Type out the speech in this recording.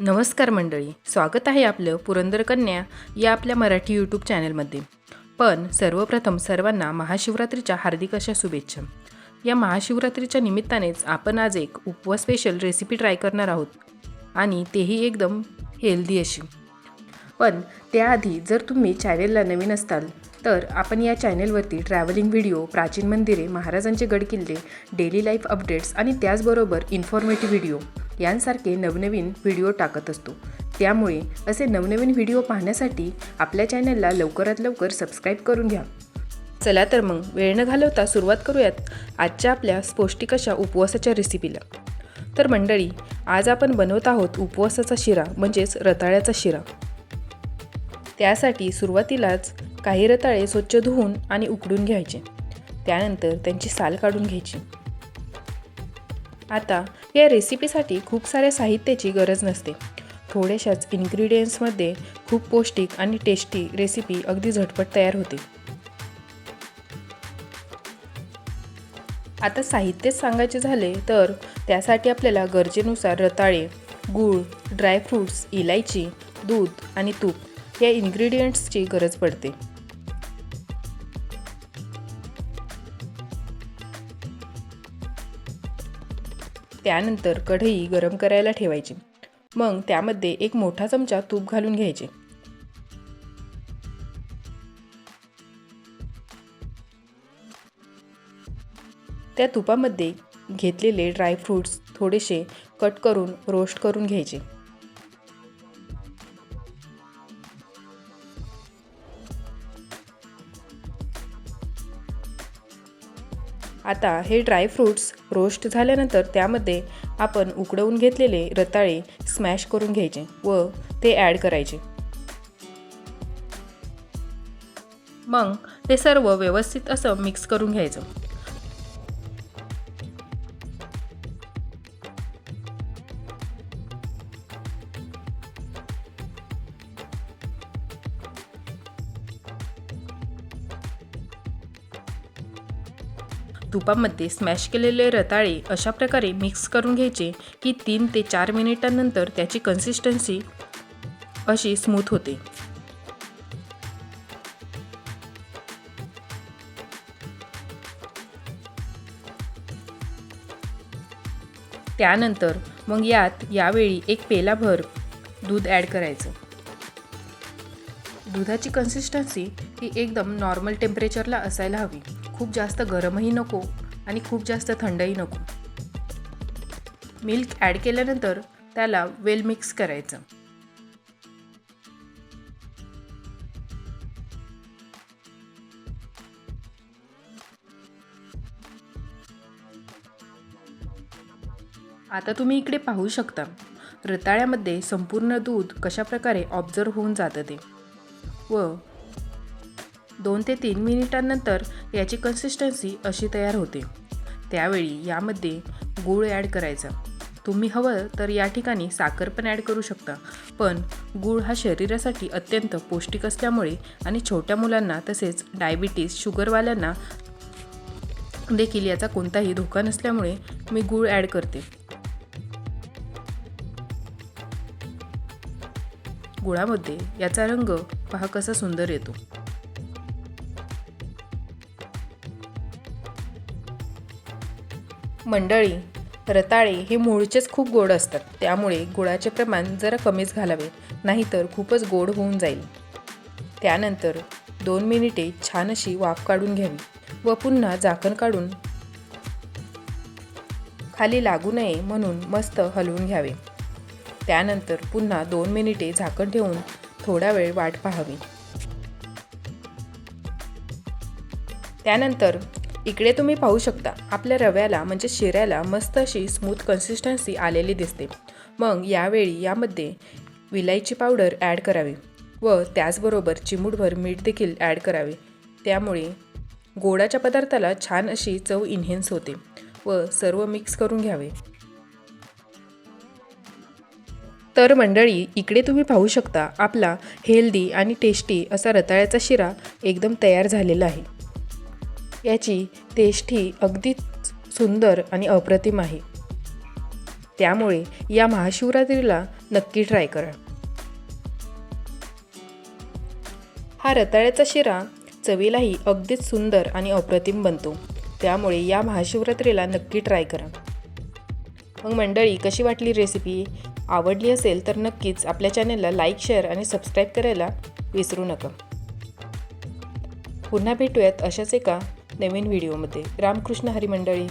नमस्कार मंडळी स्वागत आहे आपलं पुरंदर कन्या या आपल्या मराठी यूट्यूब चॅनलमध्ये. पण सर्वप्रथम सर्वांना महाशिवरात्रीच्या हार्दिक अशा शुभेच्छा. या महाशिवरात्रीच्या निमित्तानेच आपण आज एक उपवास स्पेशल रेसिपी ट्राय करणार आहोत. आणि तेही एकदम हेल्दी अशी. पण त्याआधी जर तुम्ही चॅनेलला नवीन असताल तर आपण या चॅनेलवरती ट्रॅव्हलिंग व्हिडिओ प्राचीन मंदिरे महाराजांचे गडकिल्ले डेली लाईफ अपडेट्स आणि त्याचबरोबर इन्फॉर्मेटिव्ह व्हिडिओ यांसारखे नवनवीन व्हिडिओ टाकत असतो. त्यामुळे असे नवनवीन व्हिडिओ पाहण्यासाठी आपल्या चॅनलला लवकरात लवकर सबस्क्राईब करून घ्या. चला तर मग वेळ न घालवता सुरुवात करूयात आजच्या आपल्या स्पौष्टिक अशा उपवासाच्या रेसिपीला तर मंडळी आज आपण बनवत आहोत उपवासाचा शिरा म्हणजेच रताळ्याचा शिरा. त्यासाठी सुरुवातीलाच काही रताळे स्वच्छ धुवून आणि उकडून घ्यायचे. त्यानंतर त्यांची साल काढून घ्यायची. आता या रेसिपीसाठी खूप साऱ्या साहित्याची गरज नसते. थोड्याशाच इन्ग्रेडियंट्समध्ये खूप पौष्टिक आणि टेस्टी रेसिपी अगदी झटपट तयार होते. आता साहित्यच सांगायचे झाले तर त्यासाठी आपल्याला गरजेनुसार रताळे गूळ ड्रायफ्रूट्स इलायची दूध आणि तूप या इन्ग्रेडियंट्सची गरज पडते. त्यानंतर कढई गरम करायला ठेवायची. मग त्यामध्ये एक मोठा चमचा तूप घालून घ्यायचे. त्या तुपामध्ये घेतलेले ड्रायफ्रूट्स थोडेसे कट करून रोस्ट करून घ्यायचे. आता हे ड्रायफ्रूट्स रोस्ट झाल्यानंतर त्यामध्ये आपण उकडवून घेतलेले रताळे स्मॅश करून घ्यायचे व ते ॲड करायचे. मग ते सर्व व्यवस्थित असं मिक्स करून घ्यायचं. तुपामध्ये स्मॅश केलेले रताळे अशा प्रकारे मिक्स करून घ्यायचे की तीन ते चार मिनिटांनंतर त्याची कन्सिस्टन्सी अशी स्मूथ होते. त्यानंतर मग यात यावेळी एक पेलाभर दूध ॲड करायचं. दुधाची कन्सिस्टन्सी ही एकदम नॉर्मल टेम्परेचरला असायला हवी. खूप जास्त गरमही नको आणि खूप जास्त थंडही नको. मिल्क ॲड केल्यानंतर त्याला वेल मिक्स करायचं. आता तुम्ही इकडे पाहू शकता रताळ्यामध्ये संपूर्ण दूध कशाप्रकारे ऑब्झर्व होऊन जातं ते. व दोन ते तीन मिनिटांनंतर याची कन्सिस्टन्सी अशी तयार होते. त्यावेळी यामध्ये गूळ ॲड करायचा. तुम्ही हवं तर या ठिकाणी साखर पण ॲड करू शकता पण गूळ हा शरीरासाठी अत्यंत पौष्टिक असल्यामुळे आणि छोट्या मुलांना तसेच डायबिटीस शुगरवाल्यांना देखील याचा कोणताही धोका नसल्यामुळे मी गूळ ॲड करते. गुळामध्ये याचा रंग पहा कसा सुंदर येतो. मंडळी रताळे हे मूळचेच खूप गोड असतात. त्यामुळे गुळाचे प्रमाण जरा कमीच घालावे नाहीतर खूपच गोड होऊन जाईल. त्यानंतर दोन मिनिटे छान अशी वाफ काढून घ्यावी व पुन्हा झाकण काढून खाली लागू नये म्हणून मस्त हलवून घ्यावे. त्यानंतर पुन्हा दोन मिनिटे झाकण ठेवून थोडा वेळ वाट पाहावी. त्यानंतर इकडे तुम्ही पाहू शकता आपल्या रव्याला म्हणजे शिऱ्याला मस्त अशी स्मूथ कन्सिस्टन्सी आलेली दिसते. मग यावेळी यामध्ये विलायची पावडर ॲड करावी व त्याचबरोबर चिमूटभर मीठ देखील ॲड करावे. त्यामुळे गोडाच्या पदार्थाला छान अशी चव इन्हेन्स होते व सर्व मिक्स करून घ्यावे. तर मंडळी इकडे तुम्ही पाहू शकता आपला हेल्दी आणि टेस्टी असा रताळ्याचा शिरा एकदम तयार झालेला आहे. याची तेष्ठी अगदी सुंदर आणि अप्रतिम आहे. त्यामुळे या महाशिवरात्रीला नक्की ट्राय करा. हा रताळ्याचा शिरा चवीलाही अगदीच सुंदर आणि अप्रतिम बनतो. त्यामुळे या महाशिवरात्रीला नक्की ट्राय करा. मग मंडळी कशी वाटली रेसिपी आवडली असेल तर नक्कीच आपल्या चॅनलला लाईक शेअर आणि सबस्क्राईब करायला विसरू नका. पुन्हा भेटूयात अशाच एका नवीन व्हिडिओमध्ये रामकृष्ण हरी मंडळी